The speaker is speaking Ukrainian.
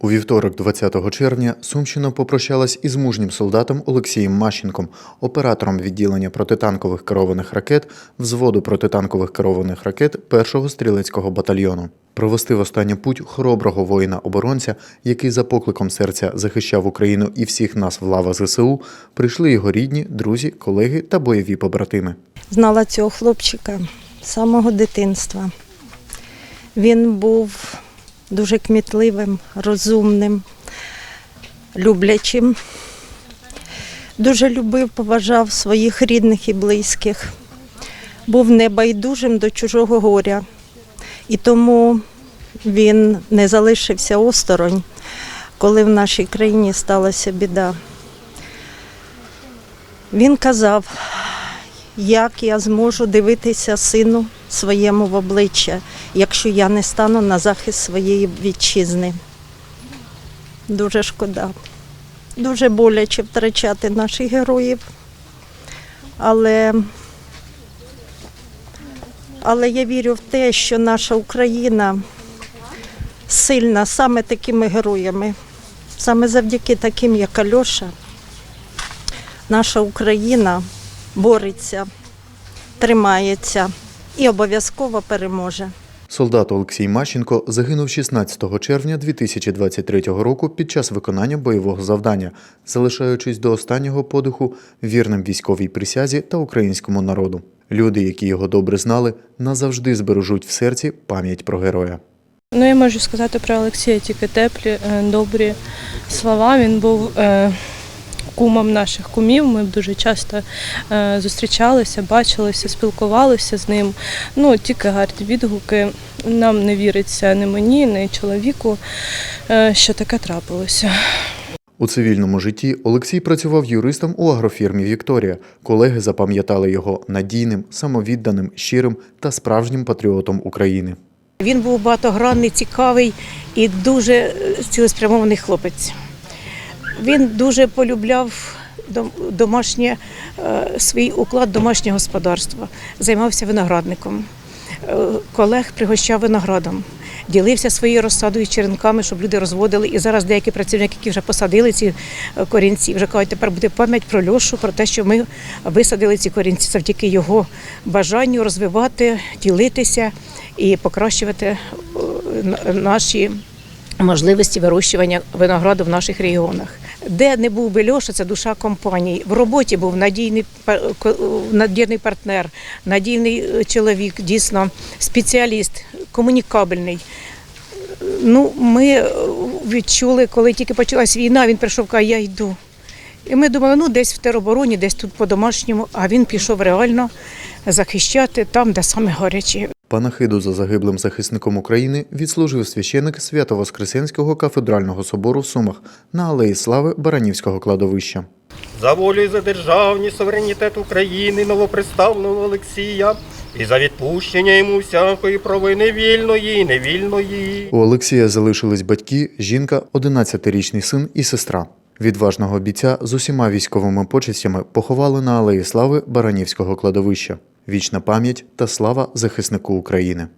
У вівторок, 20 червня, Сумщина попрощалась із мужнім солдатом Олексієм Мащенком, оператором відділення протитанкових керованих ракет взводу протитанкових керованих ракет 1-го стрілецького батальйону. Провести в останню путь хороброго воїна-оборонця, який за покликом серця захищав Україну і всіх нас в лава ЗСУ, прийшли його рідні, друзі, колеги та бойові побратими. Знала цього хлопчика з самого дитинства. Він був дуже кмітливим, розумним, люблячим. Дуже любив, поважав своїх рідних і близьких. Був небайдужим до чужого горя. І тому він не залишився осторонь, коли в нашій країні сталася біда. Він казав, як я зможу дивитися сину своєму в обличчя, якщо я не стану на захист своєї вітчизни. Дуже шкода. Дуже боляче втрачати наших героїв. Але, але я вірю в те, що наша Україна сильна саме такими героями, саме завдяки таким, як Альоша, наша Україна бореться, тримається і обов'язково переможе. Солдат Олексій Мащенко загинув 16 червня 2023 року під час виконання бойового завдання, залишаючись до останнього подиху вірним військовій присязі та українському народу. Люди, які його добре знали, назавжди збережуть в серці пам'ять про героя. Ну, я можу сказати про Олексія тільки теплі, е, добрі слова. Він був е, кумом наших кумів. Ми дуже часто е, зустрічалися, бачилися, спілкувалися з ним. Ну, тільки гарні відгуки. Нам не віриться ні мені, ні чоловіку, е, що таке трапилося. У цивільному житті Олексій працював юристом у агрофірмі Вікторія. Колеги запам'ятали його надійним, самовідданим, щирим та справжнім патріотом України. Він був багатогранний, цікавий і дуже е, цілеспрямований хлопець. Він дуже полюбляв домашнє, е, свій уклад домашнього господарства, займався виноградником, Е, колег пригощав виноградом, ділився своєю розсадою черенками, щоб люди розводили. І зараз деякі працівники, які вже посадили ці е, корінці, вже кажуть, тепер буде пам'ять про Льошу, про те, що ми висадили ці корінці завдяки його бажанню розвивати, ділитися і покращувати наші можливості вирощування винограду в наших регіонах. Де не був би Льоша, це душа компанії. В роботі був надійний надійний партнер, надійний е, чоловік, дійсно спеціаліст, комунікабельний. Ну, ми е, відчули, коли тільки почалась війна, він прийшов, каже, я йду. І ми думали, ну десь в теробороні, десь тут по-домашньому, а він пішов реально захищати там, де саме гаряче. Панахиду за загиблим захисником України відслужив священик Свято-Воскресенського кафедрального собору в Сумах на Алеї Слави Баранівського кладовища. за волю і за державність суверенітет України новоприставленого Олексія і за відпущення йому всякої провини вільної і невільної. У Олексія залишились батьки, жінка, 11-річний син і сестра. Відважного бійця з усіма військовими почестями поховали на Алеї Слави Баранівського кладовища. Вічна пам'ять та слава захиснику України.